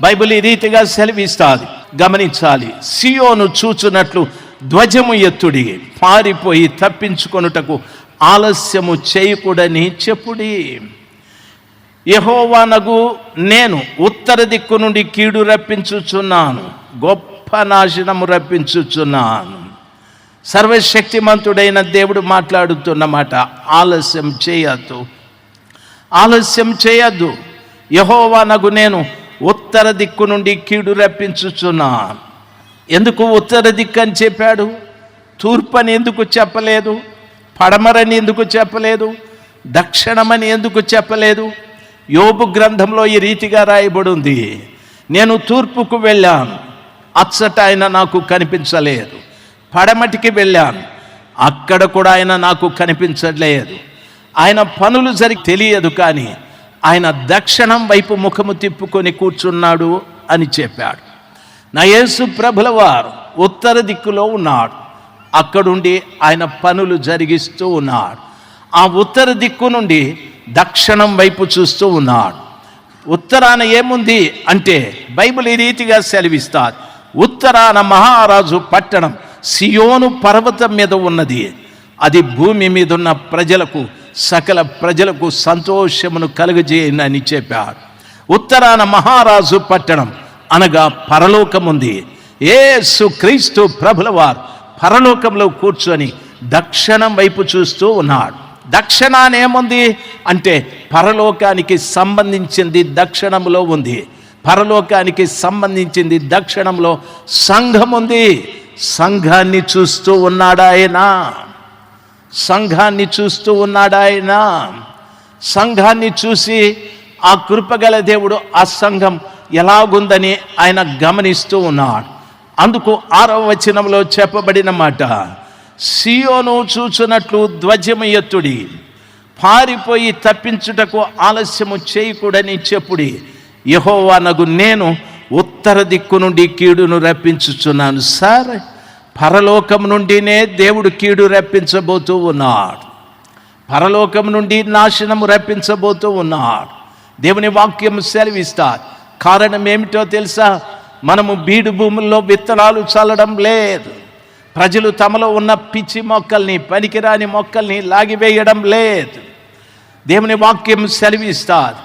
Bible ఈ రీతిగా సెలవిస్తాది. గమనించాలి. సియోను చూచున్నట్లు ధ్వజము ఎత్తుడి పారిపోయి తప్పించుకొనుటకు ఆలస్యము చేయకూడని చెప్పుడి. యహోవానగు నేను ఉత్తర దిక్కు నుండి కీడు రప్పించుచున్నాను గొప్ప నాశనము రప్పించుచున్నాను. సర్వశక్తిమంతుడైన దేవుడు మాట్లాడుతున్నమాట ఆలస్యం చేయొద్దు. ఆలస్యం చేయొద్దు. యహోవానగు నేను ఉత్తర దిక్కు నుండి కీడు రప్పించుచున్నాను. ఎందుకు ఉత్తర దిక్కు అని చెప్పాడు? తూర్పని ఎందుకు చెప్పలేదు? పడమరని ఎందుకు చెప్పలేదు? దక్షిణమని ఎందుకు చెప్పలేదు? యోబు గ్రంథంలో ఈ రీతిగా రాయబడి ఉంది నేను తూర్పుకు వెళ్ళాను. అచ్చట ఆయన నాకు కనిపించలేదు. పడమటికి వెళ్ళాను. అక్కడ కూడా ఆయన నాకు కనిపించలేదు. ఆయన పనులు జరిగి తెలియదు కానీ ఆయన దక్షిణం వైపు ముఖము తిప్పుకొని కూర్చున్నాడు అని చెప్పాడు. నా ప్రభుల వారు ఉత్తర దిక్కులో ఉన్నాడు. అక్కడుండి ఆయన పనులు జరిగిస్తూ ఉన్నాడు. ఆ ఉత్తర దిక్కు నుండి దక్షిణం వైపు చూస్తూ ఉన్నాడు. ఉత్తరాన ఏముంది అంటే బైబిల్ ఈ రీతిగా సెలవిస్తారు ఉత్తరాన మహారాజు పట్టణం సియోను పర్వతం మీద ఉన్నది. అది భూమి మీద ఉన్న ప్రజలకు సకల ప్రజలకు సంతోషమును కలుగజేయనని చెప్పాడు ఉత్తరాన మహారాజు పట్టణం అనగా పరలోకం ఉంది ఏసు క్రీస్తు ప్రభుల వారు పరలోకంలో కూర్చొని దక్షిణం వైపు చూస్తూ ఉన్నాడు దక్షిణానేముంది అంటే పరలోకానికి సంబంధించింది దక్షిణంలో ఉంది. పరలోకానికి సంబంధించింది దక్షిణంలో సంఘం ఉంది సంఘాన్ని చూస్తూ ఉన్నాడాయనా. సంఘాన్ని చూస్తూ ఉన్నాడా ఆయన? సంఘాన్ని చూసి ఆ కృపగల దేవుడు ఆ సంఘం ఎలాగుందని ఆయన గమనిస్తూ ఉన్నాడు. అందుకు ఆరవ వచనంలో చెప్పబడిన మాట సియోను చూచునట్లు ధ్వజము ఎత్తుడి పారిపోయి తప్పించుటకు ఆలస్యము చేయకూడని చెప్పుడి. యహోవానగు నేను ఉత్తర దిక్కు నుండి కీడును రప్పించుచున్నాను. సార్ పరలోకం నుండినే దేవుడు కీడు రప్పించబోతూ ఉన్నాడు. పరలోకం నుండి నాశనము రప్పించబోతూ ఉన్నాడు. దేవుని వాక్యం సెలవిస్తారు కారణం ఏమిటో తెలుసా? మనము బీడు భూముల్లో విత్తనాలు చల్లడం లేదు. ప్రజలు తమలో ఉన్న పిచ్చి మొక్కల్ని పనికిరాని మొక్కల్ని లాగివేయడం లేదు. దేవుని వాక్యం సెలవిస్తారు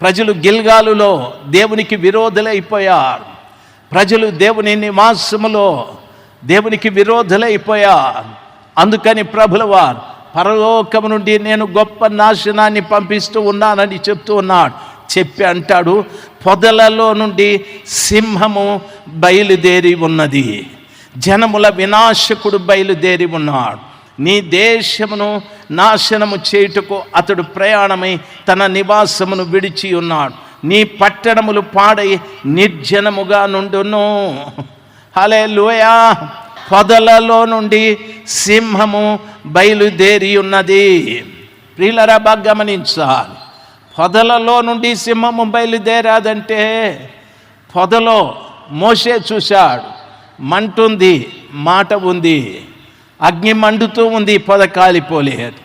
ప్రజలు గిల్గాలులో దేవునికి విరోధులైపోయారు. ప్రజలు దేవుని నివాసములో దేవునికి విరోధులైపోయా. అందుకని ప్రభులవారు పరలోకము నుండి నేను గొప్ప నాశనాన్ని పంపిస్తూ ఉన్నానని చెప్తూ ఉన్నాడు. చెప్పి అంటాడు పొదలలో నుండి సింహము బయలుదేరి ఉన్నది. జనముల వినాశకుడు బయలుదేరి ఉన్నాడు. నీ దేశమును నాశనము చేయుటకు అతడు ప్రయాణమై తన నివాసమును విడిచి ఉన్నాడు. నీ పట్టణములు పాడై నిర్జనముగా నుండును. హలే లూయా పొదలలో నుండి సింహము బయలుదేరి ఉన్నది ప్రియులరా బాగా గమనించాలి. పొదలలో నుండి సింహము బయలుదేరాదంటే పొదలో మోసే చూశాడు. మంటుంది మాట ఉంది. అగ్ని మండుతూ ఉంది పొద కాలిపోలేదు.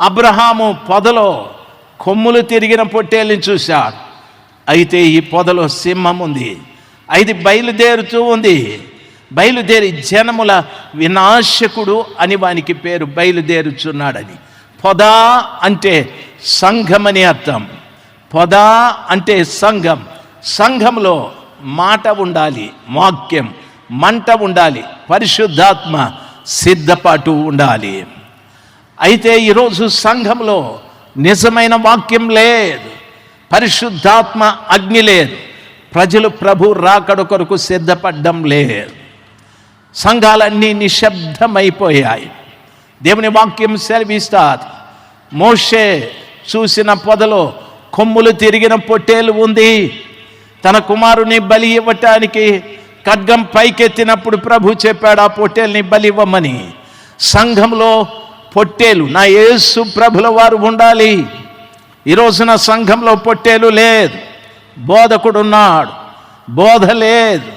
అబ్రహాము పొదలో కొమ్ములు తిరిగిన పొట్టేళ్ళని చూశాడు. అయితే ఈ పొదలో సింహం ఉంది. అది బయలుదేరుతూ ఉంది. బయలుదేరి జనముల వినాశకుడు అని వానికి పేరు బయలుదేరుచున్నాడని. పొద అంటే సంఘం అని అర్థం. పొద అంటే సంఘం. సంఘంలో మాట ఉండాలి వాక్యం మంట ఉండాలి పరిశుద్ధాత్మ సిద్ధపాటు ఉండాలి. అయితే ఈరోజు సంఘంలో నిజమైన వాక్యం లేదు. పరిశుద్ధాత్మ అగ్ని లేదు. ప్రజలు ప్రభు రాకడ కొరకు సిద్ధపడ్డం లేదు. సంఘాలన్నీ నిశ్శబ్దమైపోయాయి. దేవుని వాక్యం సెలవిస్తారు మోషే చూసిన పొదలో కొమ్ములు తిరిగిన పొట్టేలు ఉంది. తన కుమారుని బలి ఇవ్వటానికి ఖడ్గం పైకెత్తినప్పుడు ప్రభు చెప్పాడు ఆ పొట్టేల్ని బలి ఇవ్వమని. సంఘంలో పొట్టేలు నా యేసు ప్రభుల వారు ఉండాలి. ఈ రోజున సంఘంలో పొట్టేలు లేదు. బోధకుడున్నాడు. బోధ లేదు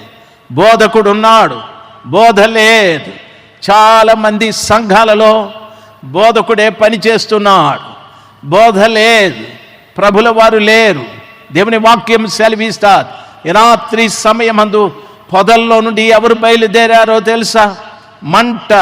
బోధకుడున్నాడు. బోధ లేదు చాలామంది సంఘాలలో బోధకుడే పని చేస్తున్నాడు. బోధ లేదు ప్రభుల వారు లేరు. దేవుని వాక్యం సెలవిస్తారు రాత్రి సమయమందు పొదల్లో నుండి ఎవరు బయలుదేరారో తెలుసా? మంట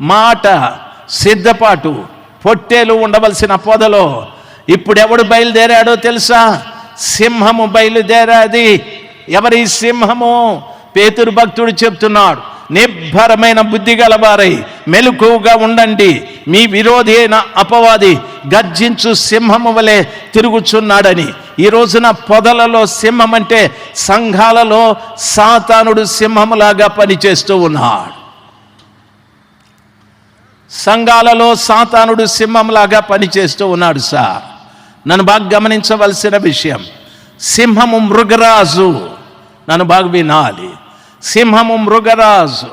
మాట సిద్ధపాటు పొట్టేలు ఉండవలసిన పొదలో ఇప్పుడు ఎవడు బయలుదేరాడో తెలుసా? సింహము బయలుదేరాది. ఎవరి సింహము? పేతురు భక్తుడు చెప్తున్నాడు నిబ్బరమైన బుద్ధి గలవారై మెలకువగా ఉండండి. మీ విరోధి అయిన అపవాది గర్జించు సింహము వలె తిరుగుచున్నాడని. ఈ రోజున పొదలలో సింహం అంటే సంఘాలలో సాతానుడు సింహములాగా పనిచేస్తూ ఉన్నాడు. సంఘాలలో సాతానుడు సింహంలాగా పనిచేస్తూ ఉన్నాడు సార్. నన్ను బాగా గమనించవలసిన విషయం సింహము మృగరాజు నన్ను బాగా వినాలి. సింహము మృగరాజు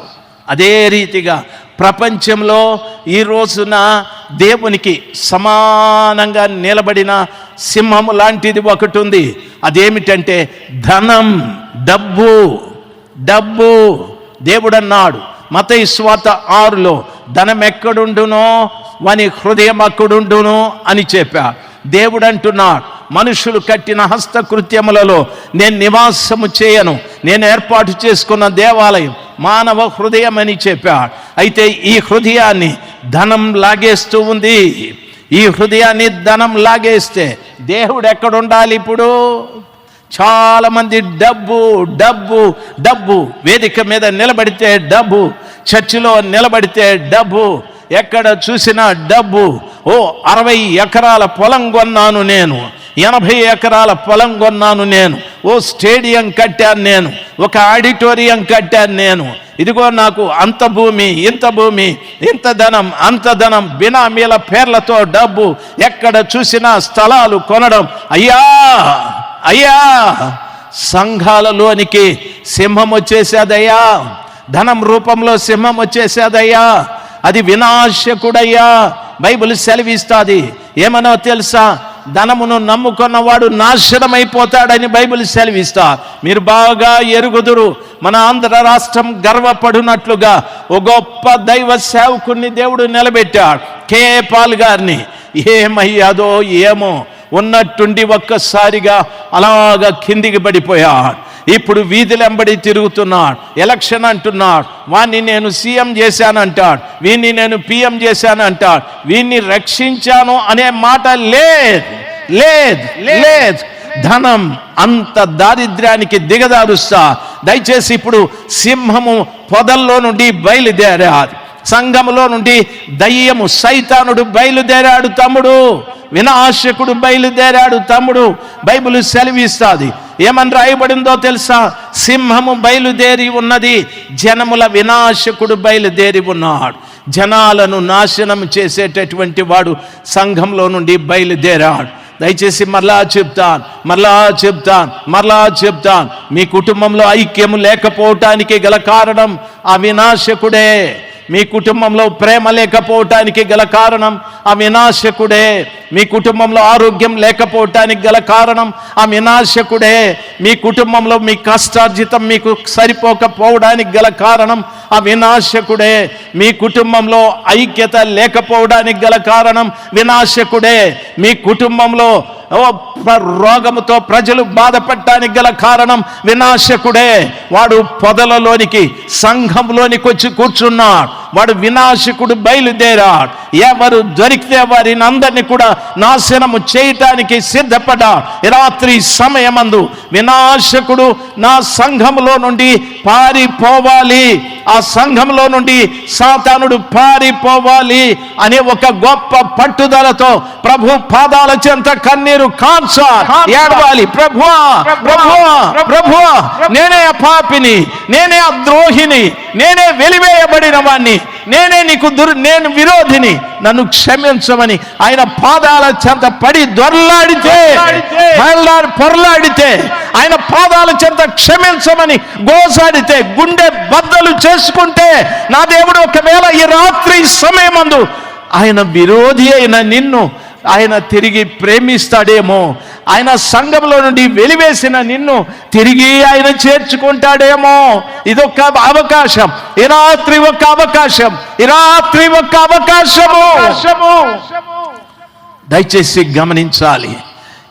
అదే రీతిగా ప్రపంచంలో ఈ రోజున దేవునికి సమానంగా నిలబడిన సింహము లాంటిది ఒకటి ఉంది. అదేమిటంటే ధనం డబ్బు డబ్బు దేవుడు అన్నాడు మత స్వాత ఆరులో ధనం ఎక్కడుండునో వాని హృదయం అక్కడుండును అని చెప్పా. దేవుడు అంటున్నాడు మనుషులు కట్టిన హస్తకృత్యములలో నేను నివాసము చేయను. నేను ఏర్పాటు చేసుకున్న దేవాలయం మానవ హృదయం అని చెప్పాడు అయితే ఈ హృదయాన్ని ధనం లాగేస్తూ ఉంది. ఈ హృదయాన్ని ధనం లాగేస్తే దేవుడు ఎక్కడుండాలి ఇప్పుడు చాలామంది డబ్బు డబ్బు డబ్బు. వేదిక మీద నిలబడితే డబ్బు. చర్చిలో నిలబడితే డబ్బు. ఎక్కడ చూసినా డబ్బు. ఓ అరవై ఎకరాల పొలం కొన్నాను నేను. ఎనభై ఎకరాల పొలం కొన్నాను నేను. ఓ స్టేడియం కట్టాను నేను. ఒక ఆడిటోరియం కట్టాను నేను. ఇదిగో నాకు అంత భూమి ఇంత భూమి ఇంత ధనం అంత ధనం బినామీల పేర్లతో డబ్బు. ఎక్కడ చూసినా స్థలాలు కొనడం. అయ్యా! అయ్యా సంఘాలలోనికి సింహం వచ్చేసేదయ్యా. ధనం రూపంలో సింహం వచ్చేసేదయ్యా. అది వినాశకుడయ్యా. బైబిల్ సెలవిస్తుంది. ఏమనో తెలుసా? ధనమును నమ్ముకున్నవాడు నాశనమైపోతాడని బైబిల్ సెలవిస్తా. మీరు బాగా ఎరుగుదురు. మన ఆంధ్ర రాష్ట్రం గర్వపడినట్లుగా ఓ గొప్ప దైవ సేవకుణ్ణి దేవుడు నిలబెట్టాడు. కే. పాల్ గారిని. ఏమయ్యాదో ఏమో. ఉన్నట్టుండి ఒక్కసారిగా అలాగా కిందికి పడిపోయాడు. ఇప్పుడు వీధులెంబడి తిరుగుతున్నాడు. ఎలక్షన్ అంటున్నాడు. వాణ్ణి నేను సీఎం చేశానంటాడు. వీణ్ణి నేను పిఎం చేశాను అంటాడు వీణ్ణి రక్షించాను అనే మాట లేదు. లేదు. లేదు. ధనం అంత దారిద్ర్యానికి దిగదారుస్తా దయచేసి ఇప్పుడు సింహము పొదల్లో నుండి బయలుదేరాది సంఘములో నుండి దయ్యము సైతానుడు బయలుదేరాడు తమ్ముడు. వినాశకుడు బయలుదేరాడు తమ్ముడు. బైబిల్ సెలవిస్తుంది. ఏమని రాయబడిందో తెలుసా? సింహము బయలుదేరి ఉన్నది. జనముల వినాశకుడు బయలుదేరి ఉన్నాడు. జనాలను నాశనం చేసేటటువంటి వాడు సంఘంలో నుండి బయలుదేరాడు. దయచేసి మరలా చెప్తాను మరలా చెప్తాను మరలా చెప్తాను. మీ కుటుంబంలో ఐక్యము లేకపోవటానికి గల కారణం అవినాశకుడే. వినాశకుడే మీ కుటుంబంలో ప్రేమ లేకపోవటానికి గల కారణం ఆ వినాశకుడే మీ కుటుంబంలో ఆరోగ్యం లేకపోవటానికి గల కారణం ఆ వినాశకుడే మీ కుటుంబంలో మీ కష్టార్జితం మీకు సరిపోకపోవడానికి గల కారణం ఆ వినాశకుడే మీ కుటుంబంలో ఐక్యత లేకపోవడానికి గల కారణం వినాశకుడే. మీ కుటుంబంలో రోగముతో ప్రజలు బాధపడటానికి గల కారణం వినాశకుడే. వాడు పొదలలోనికి సంఘంలోనికి వచ్చి కూర్చున్నాడు. వాడు వినాశకుడు బయలుదేరాడు. ఎవరు దొరికితే వారిని అందరినీ కూడా నాశనము చేయటానికి సిద్ధపడ్డాడు. రాత్రి సమయమందు వినాశకుడు నా సంఘములో నుండి పారిపోవాలి. ఆ సంఘంలో నుండి సాతానుడు పారిపోవాలి అనే ఒక గొప్ప పట్టుదలతో ప్రభు పాదాల చెంత కన్నీరు కాన్సా ఏడవాలి ప్రభువా ప్రభువా ప్రభువా నేనే ఆ పాపిని నేనే ఆ ద్రోహిని నేనే వెలివేయబడిన వాణ్ణి. నేనే నీకు దుర్ నేను విరోధిని నన్ను క్షమించమని ఆయన పాదాల చెంత పడి దొర్లాడితే పొరలాడి- పొరలాడితే ఆయన పాదాల చెంత క్షమించమని గోసాడితే గుండె బద్దలు చేసుకుంటే నా దేవుడు ఒకవేళ ఈ రాత్రి సమయమందు ఆయన విరోధి అయిన నిన్ను ఆయన తిరిగి ప్రేమిస్తాడేమో. ఆయన సంఘంలో నుండి వెలివేసిన నిన్ను తిరిగి ఆయన చేర్చుకుంటాడేమో. ఇదొక అవకాశం. ఈ రాత్రి ఒక అవకాశం. ఈ రాత్రి ఒక అవకాశము. దయచేసి గమనించాలి.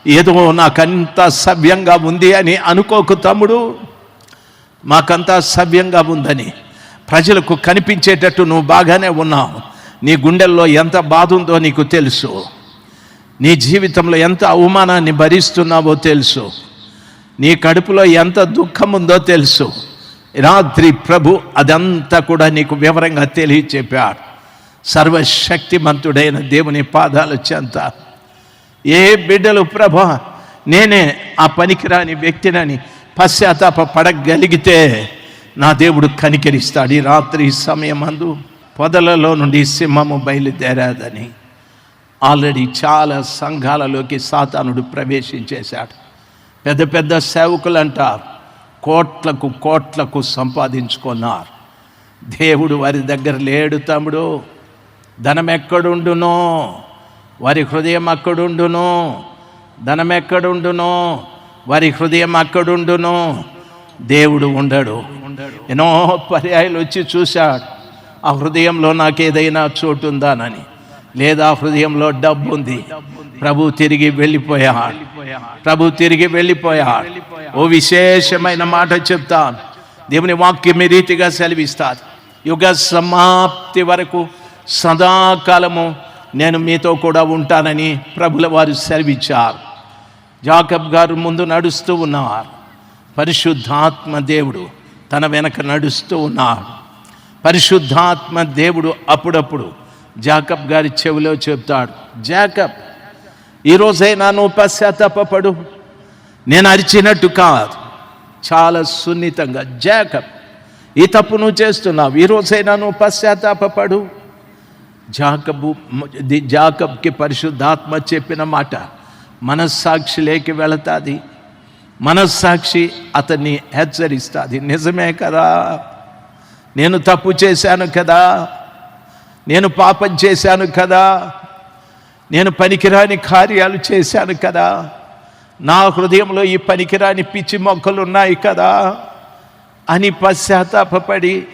ఏదో నాకంత సవ్యంగా ఉంది అని అనుకోకు తమ్ముడు. మాకంతా సవ్యంగా ఉందని. ప్రజలకు కనిపించేటట్టు నువ్వు బాగానే ఉన్నావు. నీ గుండెల్లో ఎంత బాధ ఉందో నీకు తెలుసు. నీ జీవితంలో ఎంత అవమానాన్ని భరిస్తున్నావో తెలుసు. నీ కడుపులో ఎంత దుఃఖం ఉందో తెలుసు. రాత్రి ప్రభు అదంతా కూడా నీకు వివరంగా తెలియచెప్పాడు. సర్వశక్తిమంతుడైన దేవుని పాదాల చెంత. ఏ బిడ్డలు ప్రభ నేనే ఆ పనికిరాని వ్యక్తినని పశ్చాత్తాప పడగలిగితే నా దేవుడు కనికరిస్తాడు. ఈ రాత్రి సమయం అందు పొదలలో నుండి సింహము బయలుదేరాదని. ఆల్రెడీ చాలా సంఘాలలోకి సాతానుడు ప్రవేశించేశాడు. పెద్ద పెద్ద సేవకులు అంటారు కోట్లకు కోట్లకు సంపాదించుకున్నారు. దేవుడు వారి దగ్గర లేడు తమ్ముడు. ధనం ఎక్కడుండునో వారి హృదయం అక్కడుండును ధనం ఎక్కడుండునో వారి హృదయం అక్కడుండును దేవుడు ఉండడు. ఎన్నో పర్యాయాలు వచ్చి చూశాడు. ఆ హృదయంలో నాకు ఏదైనా చోటు ఉందానని. లేదా హృదయంలో డబ్బు ఉంది ప్రభు తిరిగి వెళ్ళిపోయాడు. ప్రభు తిరిగి వెళ్ళిపోయాడు. ఓ విశేషమైన మాట చెప్తాను. దేవుని వాక్యం ఈ రీతిగా సెలవిస్తాను యుగ సమాప్తి వరకు సదాకాలము నేను మీతో కూడా ఉంటానని ప్రభుల వారు సెలవిచ్చారు. జాకబ్ గారు ముందు నడుస్తూ ఉన్నారు. పరిశుద్ధాత్మ దేవుడు తన వెనక నడుస్తూ ఉన్నాడు. పరిశుద్ధాత్మ దేవుడు అప్పుడప్పుడు జాకబ్ గారి చెవిలో చెప్తాడు జాకబ్ ఈరోజైనా నువ్వు పశ్చాత్తాపడు నేను అరిచినట్టు కాదు. చాలా సున్నితంగా జాకబ్ ఈ తప్పు నువ్వు చేస్తున్నావు. ఈరోజైనా నువ్వు పశ్చాత్తాపడు జాకబు ది- జాకబ్కి పరిశుద్ధాత్మ చెప్పిన మాట మనస్సాక్షిలోకి వెళతాది. మనస్సాక్షి అతన్ని హెచ్చరిస్తుంది. నిజమే కదా. నేను తప్పు చేశాను కదా. నేను పాపం చేశాను కదా. నేను పనికిరాని కార్యాలు చేశాను కదా. నా హృదయంలో ఈ పనికిరాని పిచ్చి మొక్కలు ఉన్నాయి కదా అని పశ్చాత్తాపడి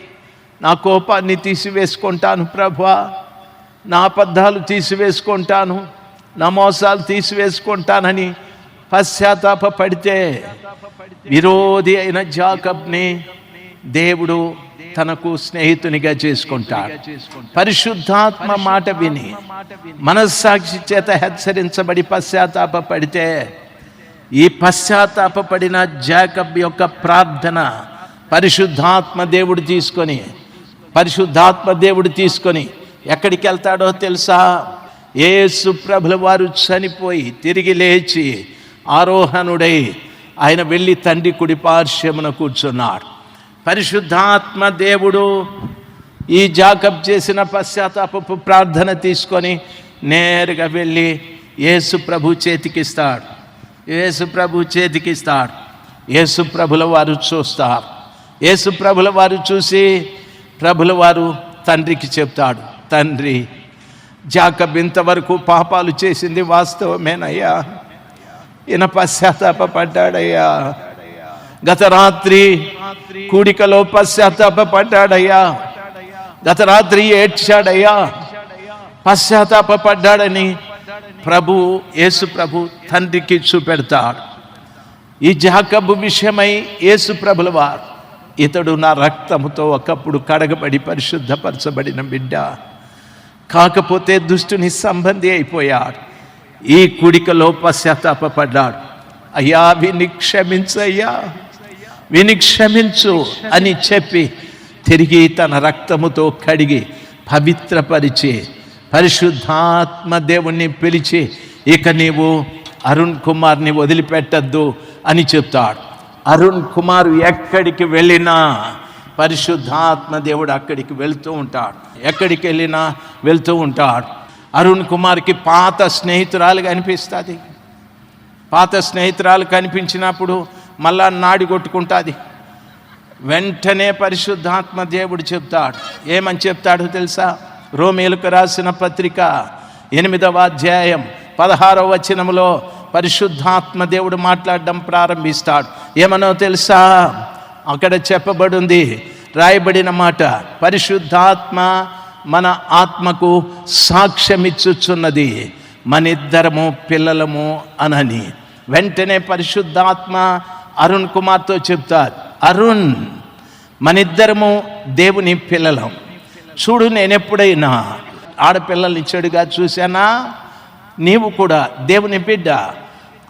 నా కోపాన్ని తీసివేసుకుంటాను ప్రభా. నా అబద్ధాలు తీసివేసుకుంటాను. నా మోసాలు తీసివేసుకుంటానని పశ్చాత్తాప పడితే విరోధి అయిన జాకబ్ని దేవుడు తనకు స్నేహితునిగా చేసుకుంటాడు. పరిశుద్ధాత్మ మాట విని మనస్సాక్షి చేత హెచ్చరించబడి పశ్చాత్తాప పడితే ఈ పశ్చాత్తాప పడిన జాకబ్ యొక్క ప్రార్థన పరిశుద్ధాత్మ దేవుడు తీసుకొని పరిశుద్ధాత్మ దేవుడు తీసుకొని ఎక్కడికి వెళ్తాడో తెలుసా? ఏ ప్రభుల వారు చనిపోయి తిరిగి లేచి ఆరోహణుడై ఆయన వెళ్ళి తండ్రి కుడి పార్శ్వమున కూర్చున్నాడు. పరిశుద్ధాత్మ దేవుడు ఈ జాకబ్ చేసిన పశ్చాత్తాపపు ప్రార్థన తీసుకొని నేరుగా వెళ్ళి యేసు ప్రభు చేతికిస్తాడు. యేసు ప్రభు చేతికిస్తాడు. యేసు ప్రభుల వారు చూస్తారు. యేసు ప్రభుల వారు చూసి ప్రభుల వారు తండ్రికి చెప్తాడు తండ్రి జాకబ్ ఇంతవరకు పాపాలు చేసింది వాస్తవమేనయ్యా. ఈయన పశ్చాత్తాపడ్డాడయ్యా గత రాత్రి కూడికలో పశ్చాత్తాపడ్డాడయ్యా గత రాత్రి ఏడ్చాడయ్యా. పశ్చాత్తాపడ్డాడని ప్రభు యేసు ప్రభు తండ్రికి చూపెడతాడు. ఈ జాకబు విషయమై యేసు ప్రభుల వారు ఇతడు నా రక్తముతో ఒకప్పుడు కడగబడి పరిశుద్ధపరచబడిన బిడ్డ. కాకపోతే దుష్టుని సంబంధి అయిపోయాడు. ఈ కుడికలో పశ్చాత్తాపడ్డాడు అయ్యా విని క్షమించయ్యా. విని క్షమించు అని చెప్పి తిరిగి తన రక్తముతో కడిగి పవిత్రపరిచి పరిశుద్ధాత్మ దేవుణ్ణి పిలిచి ఇక నీవు అరుణ్ కుమార్ని వదిలిపెట్టద్దు అని చెప్తాడు. అరుణ్ కుమార్ ఎక్కడికి వెళ్ళినా పరిశుద్ధాత్మ దేవుడు అక్కడికి వెళ్తూ ఉంటాడు. ఎక్కడికి వెళ్ళినా వెళ్తూ ఉంటాడు. అరుణ్ కుమార్కి పాత స్నేహితురాలు కనిపిస్తుంది. పాత స్నేహితురాలు కనిపించినప్పుడు మళ్ళా నాడి కొట్టుకుంటుంది. వెంటనే పరిశుద్ధాత్మ దేవుడు చెప్తాడు. ఏమని చెప్తాడు తెలుసా? రోమేలకు రాసిన పత్రిక ఎనిమిదవ అధ్యాయం పదహారవ వచనంలో పరిశుద్ధాత్మ దేవుడు మాట్లాడడం ప్రారంభిస్తాడు. ఏమనో తెలుసా? అక్కడ చెప్పబడింది రాయబడిన మాట పరిశుద్ధాత్మ మన ఆత్మకు సాక్ష్యమిచ్చుచున్నది. మనిద్దరము పిల్లలము అనని. వెంటనే పరిశుద్ధాత్మ అరుణ్ కుమార్తో చెప్తారు అరుణ్ మనిద్దరము దేవుని పిల్లలం. చూడు నేను ఎప్పుడైనా ఆడపిల్లల్ని చెడుగా చూశానా? నీవు కూడా దేవుని బిడ్డ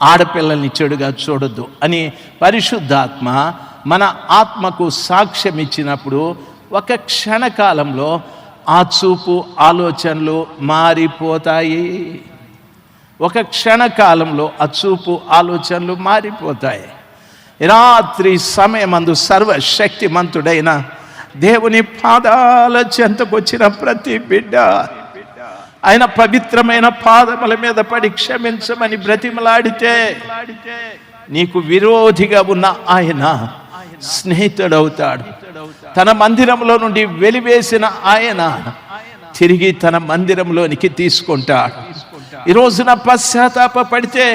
ఆడపిల్లల్ని చెడుగా చూడొద్దు. అని పరిశుద్ధాత్మ మన ఆత్మకు సాక్ష్యం ఇచ్చినప్పుడు ఒక క్షణకాలంలో ఆ చూపు ఆలోచనలు మారిపోతాయి. ఒక క్షణకాలంలో ఆ చూపు ఆలోచనలు మారిపోతాయి. రాత్రి సమయమందు సర్వశక్తిమంతుడైన దేవుని పాదాల చెంతకొచ్చిన ప్రతి బిడ్డ. ఆయన పవిత్రమైన పాదముల మీద పడి క్షమించమని బ్రతిమలాడితే నీకు విరోధిగా ఉన్న ఆయన స్నేహితుడవుతాడు. తన మందిరంలో నుండి వెలివేసిన ఆయన తిరిగి తన మందిరంలోనికి తీసుకుంటాడు. ఈ రోజున పశ్చాత్తాప పడితే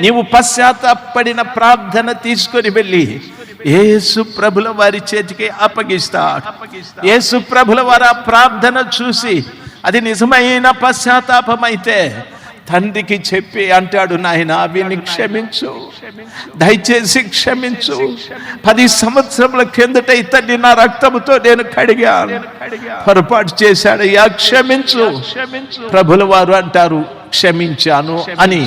నీవు పశ్చాత్తాపడిన ప్రార్థన తీసుకొని వెళ్ళి యేసు ప్రభుల వారి చేతికి అప్పగిస్తాడు యేసు ప్రభుల వారి ఆ ప్రార్థన చూసి అది నిజమైన పశ్చాత్తాపమైతే తండ్రికి చెప్పి అంటాడు నాయన వీని క్షమించు దయచేసి క్షమించు. పది సంవత్సరముల కిందట ఇతన్ని నా రక్తముతో నేను కడిగాను. పొరపాటు చేశాడు యా క్షమించు. ప్రభుల వారు అంటారు క్షమించాను అని.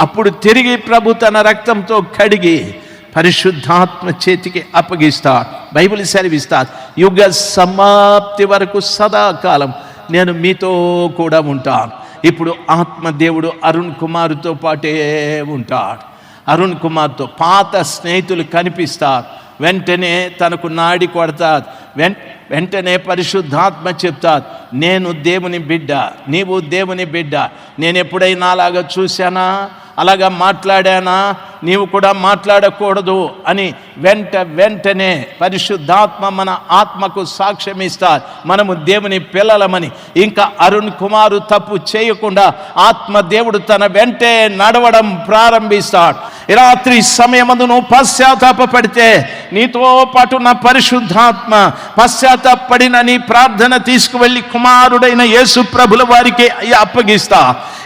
అప్పుడు తిరిగి ప్రభు తన రక్తంతో కడిగి పరిశుద్ధాత్మ చేతికి అప్పగిస్తాడు బైబిల్ సెలవిస్తాడు యుగ సమాప్తి వరకు సదాకాలం నేను మీతో కూడా ఉంటాను. ఇప్పుడు ఆత్మదేవుడు అరుణ్ కుమార్తో పాటే ఉంటాడు. అరుణ్ కుమార్తో పాత స్నేహితులు కనిపిస్తారు. వెంటనే తనకు నాడి కొడతారు. వెం వెంటనే పరిశుద్ధాత్మ చెప్తారు. నేను దేవుని బిడ్డ నీవు దేవుని బిడ్డ నేను ఎప్పుడైనా అలాగా చూశానా? అలాగా మాట్లాడానా? నీవు కూడా మాట్లాడకూడదు అని వెంట వెంటనే పరిశుద్ధాత్మ మన ఆత్మకు సాక్ష్యం ఇస్తారు మనము దేవుని పిల్లలమని. ఇంకా అరుణ్ కుమారు తప్పు చేయకుండా ఆత్మ దేవుడు తన వెంటే నడవడం ప్రారంభిస్తాడు. రాత్రి సమయమందు నువ్వు పశ్చాత్తాప పడితే నీతో పాటు నా పరిశుద్ధాత్మ పశ్చాత్తాపడిన నీ ప్రార్థన తీసుకువెళ్ళి కుమారుడైన యేసు ప్రభుల వారికి అప్పగిస్తా.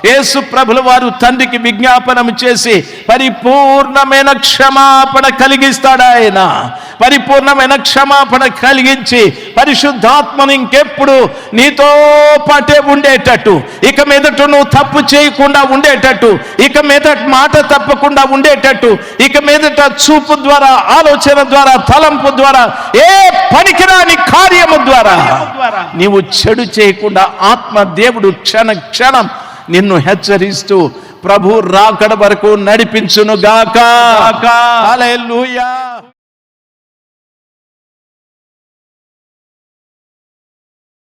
యేసు ప్రభుల వారు తండ్రికి విజ్ఞాపనం చేసి పరిపూర్ణమైన క్షమాపణ కలిగిస్తాడు ఆయన. పరిపూర్ణమైన క్షమాపణ కలిగించి పరిశుద్ధాత్మను ఇంకెప్పుడు నీతో పాటే ఉండేటట్టు. ఇక మీదట నువ్వు తప్పు చేయకుండా ఉండేటట్టు. ఇక మీదట మాట తప్పకుండా ఉండేటట్టు. ఇక మీదట చూపు ద్వారా ఆలోచన ద్వారా తలంపు ద్వారా ఏ పనికిరాని కార్యము ద్వారా నీవు చెడు చేయకుండా ఆత్మ దేవుడు క్షణ క్షణం నిన్ను హెచ్చరిస్తూ ప్రభు రాకడ వరకు నడిపించును గాక. హల్లెలూయా.